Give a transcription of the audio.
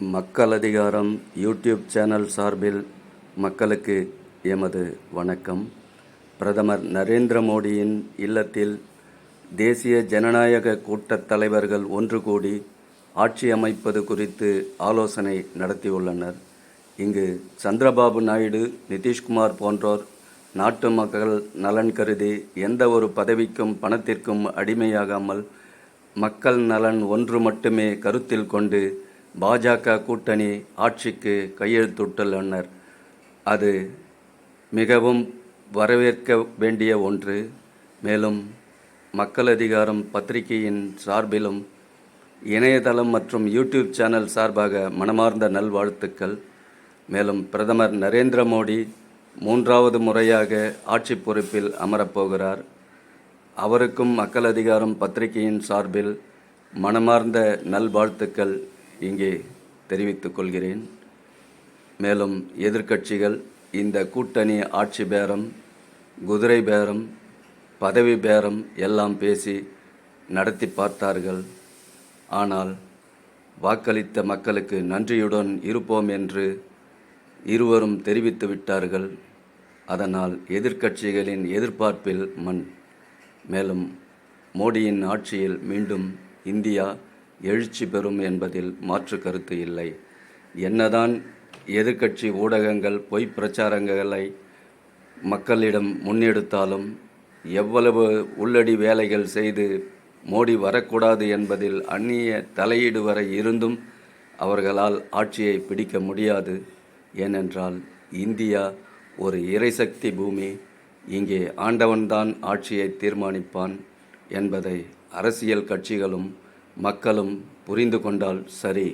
மக்கள் அதிகாரம் YouTube channel சார்பில் மக்களுக்கு எமது வணக்கம். பிரதமர் நரேந்திர மோடியின் இல்லத்தில் தேசிய ஜனநாயக கூட்டத் தலைவர்கள் ஒன்று கூடி ஆட்சி அமைப்பது குறித்து ஆலோசனை நடத்தியுள்ளனர். இங்கு சந்திரபாபு நாயுடு நிதிஷ்குமார் போன்றோர் நாட்டு மக்கள் நலன் கருதி எந்த ஒரு பதவிக்கும் பணத்திற்கும் அடிமையாகாமல் மக்கள் நலன் ஒன்று மட்டுமே கருத்தில் கொண்டு பாஜக கூட்டணி ஆட்சிக்கு கையெழுத்திட்டுள்ளனர் அது மிகவும் வரவேற்க வேண்டிய ஒன்று. மேலும் மக்கள் அதிகாரம் பத்திரிகையின் சார்பிலும் இணையதளம் மற்றும் யூடியூப் சேனல் சார்பாக மனமார்ந்த நல்வாழ்த்துக்கள். மேலும் பிரதமர் நரேந்திர மோடி மூன்றாவது முறையாக ஆட்சி பொறுப்பில் அமரப்போகிறார். அவருக்கும் மக்கள் அதிகாரம் பத்திரிகையின் சார்பில் மனமார்ந்த நல்வாழ்த்துக்கள். இங்கே தெரிவித்துக் கொள்கிறேன். மேலும் எதிர்க்கட்சிகள் இந்த கூட்டணி ஆட்சி பேரம் குதிரை பேரம் பதவி பேரம் எல்லாம் பேசி நடத்தி பார்த்தார்கள். ஆனால் வாக்களித்த மக்களுக்கு நன்றியுடன் இருப்போம் என்று இருவரும் தெரிவித்து விட்டார்கள். அதனால் எதிர்க்கட்சிகளின் எதிர்பார்ப்பில் மண். மேலும் மோடியின் ஆட்சியில் மீண்டும் இந்தியா எழுச்சி பெறும் என்பதில் மாற்று கருத்து இல்லை. என்னதான் எதிர்க்கட்சி ஊடகங்கள் பொய் பிரச்சாரங்களை மக்களிடம் முன்னெடுத்தாலும் எவ்வளவு உள்ளடி வேலைகள் செய்து மோடி வரக்கூடாது என்பதில் அந்நிய தலையீடு வரை இருந்தும் அவர்களால் ஆட்சியை பிடிக்க முடியாது. ஏனென்றால் இந்தியா ஒரு இறைசக்தி பூமி இங்கே ஆண்டவன்தான் ஆட்சியை தீர்மானிப்பான் என்பதை அரசியல் கட்சிகளும் மக்களும் புரிந்து கொண்டால் சரி.